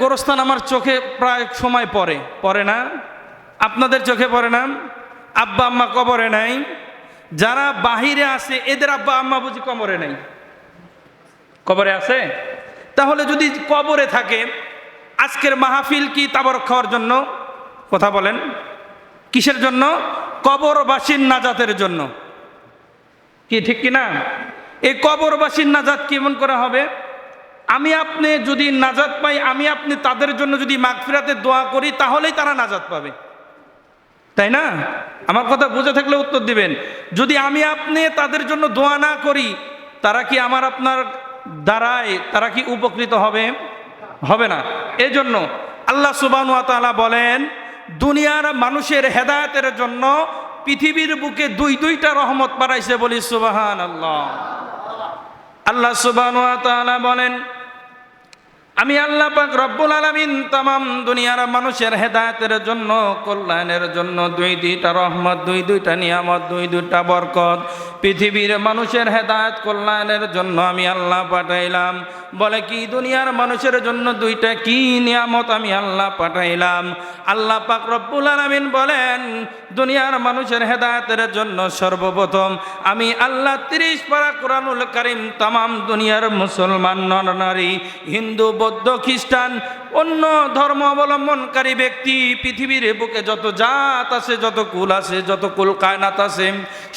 গোরস্থান আমার চোখে প্রায় সময় পড়ে। পড়ে না? আপনাদের চোখে পড়ে না? আব্বা আম্মা কবরে নাই। যারা বাহিরে আছে, এদের আব্বা আম্মা বুঝি কবরে নাই। কবরে আছে? তাহলে যদি কবরে থাকে, আজকের মাহফিল কি তাবর খাওয়ার জন্য? কথা বলেন। কিসের জন্য? কবরবাসীর নাজাতের জন্য। কি, ঠিক কি না এই কবরবাসীর নাজাত কেমন করা হবে? আমি আপনি যদি নাজাত পাই, আমি আপনি তাদের জন্য যদি মাগফিরাতে দোয়া করি, তাহলেই তারা নাজাত পাবে। তাই না? আমার কথা বুঝে থাকলে উত্তর দিবেন। যদি আমি আপনি তাদের জন্য দোয়া না করি, তারা কি আমার আপনার দ্বারায়, তারা কি উপকৃত হবে? হবে না। এজন্য আল্লাহ সুবান তাআলা বলেন, দুনিয়ার মানুষের হেদায়তের জন্য পৃথিবীর বুকে দুই দুইটা রহমত পাঠাইছে বলি সুবাহান আল্লাহ আল্লাহ সুবান বলেন আমি আল্লাহ পাক রব্বুল আলামিন তামাম দুনিয়ার মানুষের হেদায়তের জন্য, কল্যাণের জন্য দুই দুইটা রহমত, দুই দুইটা নিয়ামত, দুই দুইটা বরকত, পৃথিবীর মানুষের হেদায়ত, কল্যাণের জন্য আমি আল্লাহ পাঠাইলাম। বলে, কি দুনিয়ার মানুষের জন্য দুইটা কি নিয়ামত আমি আল্লাহ পাঠাইলাম? আল্লাহ পাক রব্বুল আলামিন বলেন, দুনিয়ার মানুষের হেদায়তের জন্য সর্বপ্রথম আমি আল্লাহ তিরিশ পারা কোরআনুল করিম তামাম দুনিয়ার মুসলমান নর নারী, হিন্দু, বৌদ্ধ, খ্রিস্টান, অন্য ধর্ম অবলম্বনকারী ব্যক্তি, পৃথিবীর বুকে যত জাত আছে, যত কুল আছে, যত কুল কায়নাত আছে,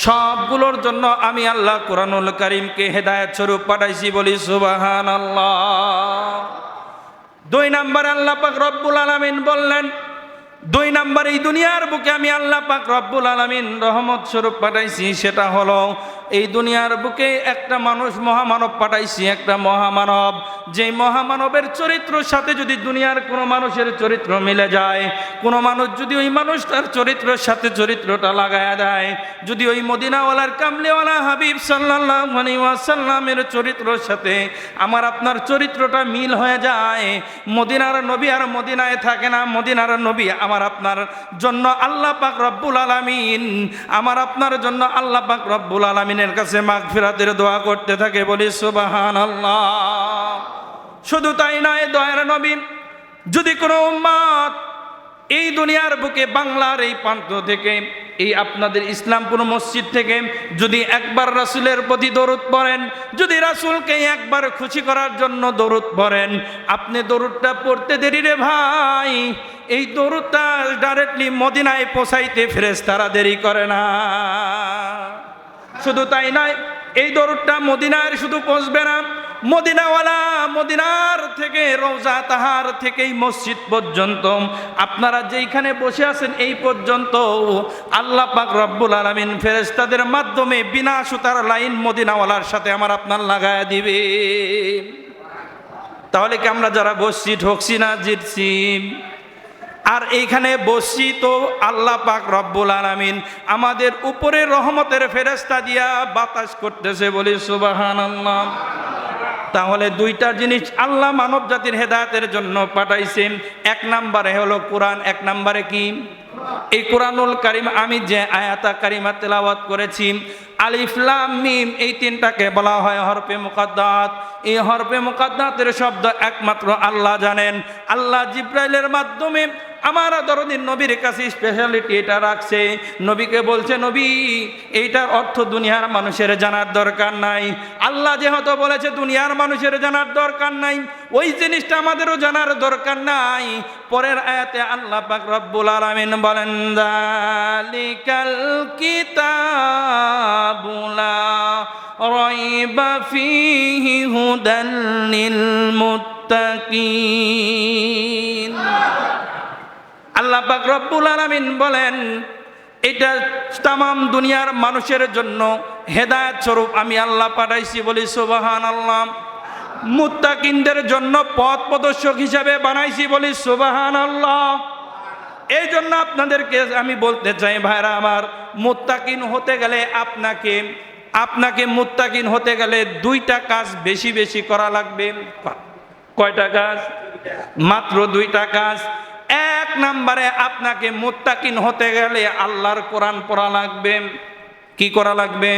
সবগুলোর জন্য আমি আল্লাহ কোরআনুল করিমকে হেদায়ত স্বরূপ পাঠাইছি বলি সুবাহান আল্লাহ দুই নাম্বার আল্লাহ পাক রব্বুল আলমিন বললেন, দুই নাম্বার এই দুনিয়ার বুকে আমি আল্লাহ পাক রব্বুল আলমিন রহমত স্বরূপ পাঠাইছি, সেটা হলো এই দুনিয়ার বুকে একটা মানুষ মহামানব পাঠাইছি, একটা মহামানব। যে মহামানবের চরিত্রের সাথে যদি দুনিয়ার কোনো মানুষের চরিত্র মিলে যায়, কোনো মানুষ যদি ওই মানুষটার চরিত্রের সাথে চরিত্রটা লাগায়া দেয়, যদি ওই মদিনাওয়ালার কামলিওয়ালা হাবিব সাল্লাহ ওয়াসাল্লামের চরিত্রের সাথে আমার আপনার চরিত্রটা মিল হয়ে যায়, মদিনার নবী আর মদিনায় থাকে না, মদিনার নবী আমার আপনার জন্য আল্লাহ পাক রব্বুল আলামিন, আমার আপনার জন্য আল্লাহ পাক রব্বুল আলামিনের কাছে মাগফিরাতের দোয়া করতে থাকে, বলি সুবাহান শুধু তাই নয়, দয়ার নবী, যদি কোনো উম্মাদ এই দুনিয়ার বুকে বাংলার এই প্রান্ত থেকে, এই আপনাদের ইসলামপুর মসজিদ থেকে, যদি একবার রাসুলের প্রতি দরুদ পড়েন, যদি রাসুলকে একবার খুশি করার জন্য দরুদ পড়েন, আপনি দরুদটা পড়তে দেরি রে ভাই। এই দরুদটা ডাইরেক্টলি মদিনায় পোষাইতে ফেরেস তারা দেরি করে না। শুধু তাই নয়, এই দরুদটা মদিনার শুধু পৌঁছবে না। মদিনাওয়ালা মদিনার থেকে রোজা তাহার থেকেই মসজিদ পর্যন্ত। আপনারা যেইখানে বসে আছেন এই পর্যন্ত আল্লাহ পাক রব্বুল আলমিন ফেরেস্তাদের মাধ্যমে বিনা সুতার লাইন মদিনাওয়ালার সাথে আমার আপনার লাগায় দিবে। তাহলে কি আমরা যারা বসছি ঠকছি না জিতছি আর এইখানে বসছি তো আল্লাহ পাক রব্বুল আলামিন আমাদের উপরে রহমতের ফেরেস্তা দিয়া বাতাস করতেছে বলি সুবাহান আল্লাহ তাহলে দুইটা জিনিস আল্লাহ মানব জাতির হেদায়তের জন্য পাঠাইছেন। এক নাম্বারে হলো কোরআন, এক নাম্বারে কি? এই কোরআনুল কারিম আমি যে আয়াতা কারিমা তেলাওয়াত করেছি আলিফলাম মিম এই তিনটাকে বলা হয় হরপে মুকাদ্দাত। এই হরপে মুকাদ্দাতের শব্দ একমাত্র আল্লাহ জানেন। আল্লাহ জিব্রাইলের মাধ্যমে আমার দরদিন নবীর কাছে স্পেশালিটি এটা রাখছে। নবীকে বলছে, নবী, এইটার অর্থ দুনিয়ার মানুষের জানার দরকার নাই। আল্লাহ যেহেতু বলেছে দুনিয়ার মানুষের জানার দরকার নাই, ওই জিনিসটা আমাদেরও জানার দরকার নাই। পরের আয়াতে আল্লাহ পাক রব্বুল আলামিন বলেন, দালিকাল কিতাবুলা রাইবা ফিহি হুদাল লিল মুত্তাকিন। আল্লাহ পাক রব্বুল আলামিন বলেন, এটা তামাম দুনিয়ার মানুষের জন্য হেদায়েত স্বরূপ আমি আল্লাহ পাঠাইছি বলি সুবাহান আল্লাহ মুত্তাকিনদের জন্য পথ প্রদর্শক হিসাবে বানাইছি বলি সুবাহান আল্লাহ এই জন্য আপনাদেরকে আমি বলতে চাই, ভাইরা আমার, মুত্তাকিন হতে গেলে আপনাকে আপনাকে মুত্তাকিন হতে গেলে দুইটা কাজ বেশি বেশি করা লাগবে। কয়টা কাজ? মাত্র দুইটা কাজ। নম্বরে আপনাকে মুত্তাকিন হতে গেলে আল্লাহর কোরআন পড়া লাগবে। কি করা লাগবে?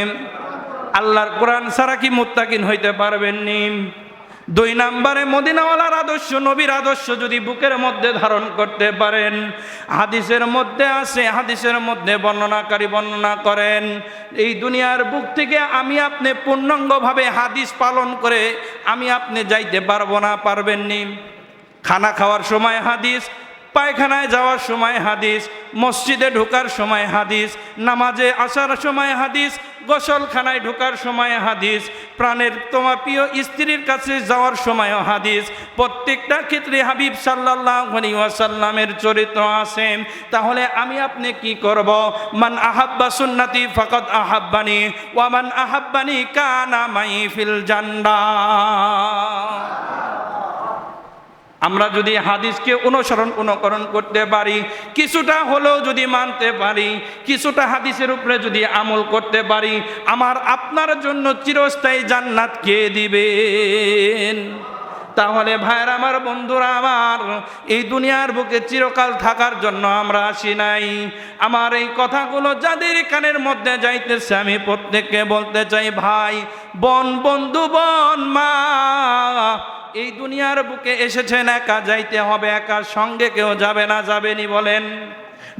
আল্লাহর কোরআন ছাড়া কি মুত্তাকিন হইতে পারবেন নি? দুই নাম্বারে মদিনাওয়ালার আদর্শ, নবীর আদর্শ যদি বুকের মধ্যে ধারণ করতে পারেন, হাদিসের মধ্যে আছে, হাদিসের মধ্যে বর্ণনাকারী বর্ণনা করেন, এই দুনিয়ার বুক থেকে আমি আপনি পূর্ণাঙ্গভাবে হাদিস পালন করে আমি আপনি যাইতে পারব না পারবেননি খানা খাওয়ার সময় হাদিস পায়খানায় যাওয়ার সময় হাদিস, মসজিদে ঢোকার সময় হাদিস, নামাজে আসার সময় হাদিস, গোসলখানায় ঢোকার সময় হাদিস, প্রাণের তোমার প্রিয় স্ত্রীর কাছে যাওয়ার সময়ও হাদিস। প্রত্যেকটা ক্ষেত্রে হাবিব সাল্লাহ ওয়াসাল্লামের চরিত্র আছে। তাহলে আমি আপনি কি করব? মান আহাব্বা সুন্নাতি ফকত আহাব্বানি ওয়ামান আহাব্বানি কানা মাই ফিল জান্ডা আমরা যদি হাদিসকে অনুসরণ অনুকরণ করতে পারি, কিছুটা হলেও যদি মানতে পারি, কিছুটা হাদিসের উপরে যদি আমল করতে পারি, আমার আপনার জন্য চিরস্থায়ী জান্নাত কে দিবেন? তাহলে ভাইয়ের আমার, বন্ধুরা আমার, এই দুনিয়ার বুকে চিরকাল থাকার জন্য আমরা আসি নাই। আমার এই কথাগুলো যাদের কানের মধ্যে যাইতেছে, আমি প্রত্যেককে বলতে চাই, ভাই, বন, বন্ধু, বন, মা এই দুনিয়ার বুকে এসেছেন, একা যাইতে হবে একা সঙ্গে কেউ যাবে না, যাবেনি বলেন।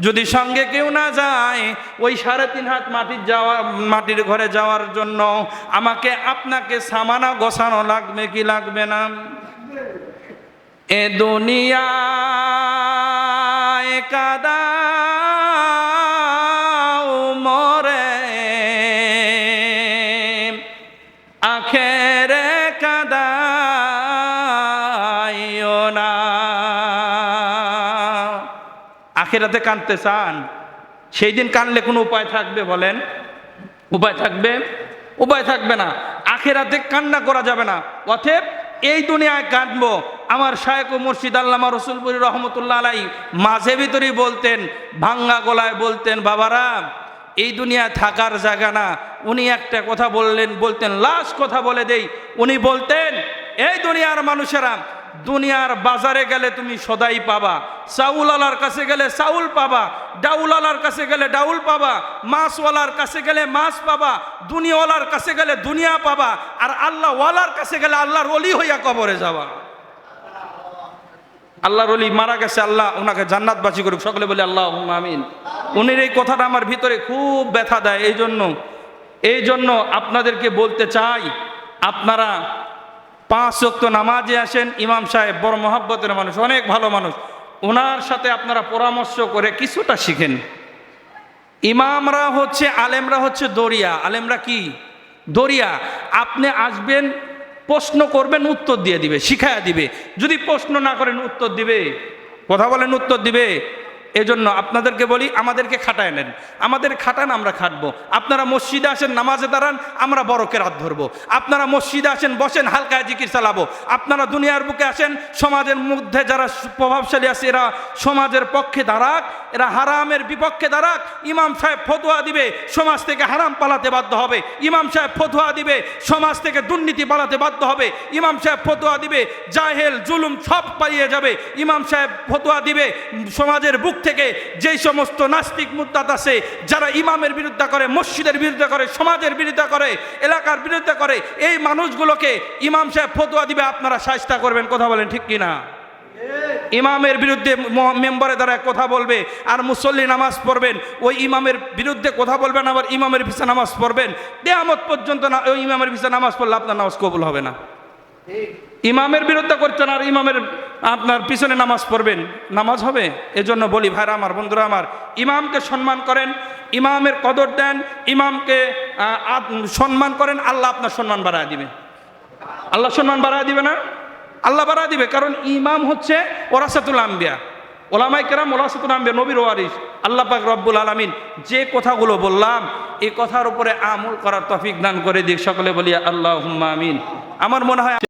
যদি সঙ্গে কেউ না যায়, ওই সাড়ে তিন হাত মাটির যাওয়া, মাটির ঘরে যাওয়ার জন্য আমাকে আপনাকে সামানা গোছানো লাগবে কি লাগবে না? এ দুনিয়া আখেরাতে কাঁদতে চান, সেই দিন কানলে কোনো উপায় থাকবে বলেন? উপায় থাকবে? উপায় থাকবে না। আখেরাতে কান্না করা যাবে না। অথব এই দুনিয়ায় কাঁদবো। আমার শায়েক ও মুর্শিদ আল্লামা রসুলপুরি রহমতুল্লাহ আলাই মাঝে ভিতরেই বলতেন, ভাঙ্গা গলায় বলতেন, বাবারা, এই দুনিয়ায় থাকার জায়গা না। উনি একটা কথা বললেন, বলতেন লাস্ট কথা বলে দেই। উনি বলতেন, এই দুনিয়ার মানুষেরা দুনিয়ার বাজারে গেলে তুমি সদাই পাবা। চাউলালার কাছে গেলে চাউল পাবা। ডাউলালার কাছে গেলে ডাউল পাবা। মাছওয়ালার কাছে গেলে মাছ পাবা। দুনিয়াওয়ালার কাছে গেলে দুনিয়া পাবা। আর আল্লাহ ওয়ালার কাছে গেলে আল্লাহর অলি হইয়া কবরে যাবা। আল্লাহর অলি মারা গেছে, আল্লাহ ওনাকে জান্নাতবাসী করুক। সকলে বলে আল্লাহ আমিন। উনির এই কথাটা আমার ভিতরে খুব ব্যথা দেয়। এই জন্য এই জন্য আপনাদেরকে বলতে চাই, আপনারা পাঁচ ওয়াক্ত নামাজে আসেন, ইমাম সাহেব বড় মহাব্বতের মানুষ, অনেক ভালো মানুষ। ওনার সাথে আপনারা পরামর্শ করে কিছুটা শিখেন। ইমামরা হচ্ছে, আলেমরা হচ্ছে দরিয়া। আলেমরা কি? দরিয়া। আপনি আসবেন, প্রশ্ন করবেন, উত্তর দিয়ে দিবে, শিখায়া দিবে। যদি প্রশ্ন না করেন, উত্তর দিবে। কথা বলেন, উত্তর দিবে। এজন্য আপনাদেরকে বলি, আমাদেরকে খাটায় নেন। আমাদের খাটান, আমরা খাটবো। আপনারা মসজিদে আসেন, নামাজে দাঁড়ান, আমরা বড়কে রাত ধরবো। আপনারা মসজিদে আসেন, বসেন, হালকায় জিকির চালাবো। আপনারা দুনিয়ার বুকে আসেন, সমাজের মধ্যে যারা প্রভাবশালী আছে, এরা সমাজের পক্ষে দাঁড়াক, এরা হারামের বিপক্ষে দাঁড়াক। ইমাম সাহেব ফতোয়া দিবে, সমাজ থেকে হারাম পালাতে বাধ্য হবে। ইমাম সাহেব ফতোয়া দিবে, সমাজ থেকে দুর্নীতি পালাতে বাধ্য হবে। ইমাম সাহেব ফতোয়া দিবে, জাহেল, জুলুম সব পালিয়ে যাবে। ইমাম সাহেব ফতোয়া দিবে, সমাজের বুক থেকে যেই সমস্ত নাস্তিক মুদ্দাত আছে যারা ইমামের বিরুদ্ধে করে মসজিদের বিরুদ্ধে করে সমাজের বিরুদ্ধে করে এলাকার বিরুদ্ধে করে এই মানুষগুলোকে ইমাম সাহেব ফতোয়া দিবে আপনারা সাহস্তা করবেন কথা বলেন ঠিক কিনা? ইমামের বিরুদ্ধে মেম্বারে দ্বারা কথা বলবে আর মুসল্লি নামাজ পড়বেন ওই ইমামের বিরুদ্ধে কথা বলবেন আবার ইমামের পিছনে নামাজ পড়বেন। দেয়ামত পর্যন্ত না ওই ইমামের পিছনে নামাজ পড়লে আপনার নামাজ কবুল হবে না। ইমামের বিরুদ্ধে করছেন আর ইমামের আপনার পিছনে নামাজ পড়বেন। নামাজ হবে? এজন্য বলি, ভাইরা আমার, বন্ধুরা আমার, ইমামকে সম্মান করেন, ইমামের কদর দেন, ইমামকে সম্মান করেন, আল্লাহ আপনার সম্মান বাড়ায় দিবে। আল্লাহ সম্মান বাড়ায় দিবে না? আল্লাহ বাড়ায় দিবে, কারণ ইমাম হচ্ছে ওরাসাতুল আম্বিয়া। ওলামাই কেরাম ওরাসাতুল আম্বিয়া, নবীর ওয়ারিস আল্লাহ পাক রব্বুল আলমিন যে কথাগুলো বললাম, এই কথার উপরে আমল করার তফিক দান করে দিক। সকলে বলি আল্লাহ আমিন। আমার মনে হয়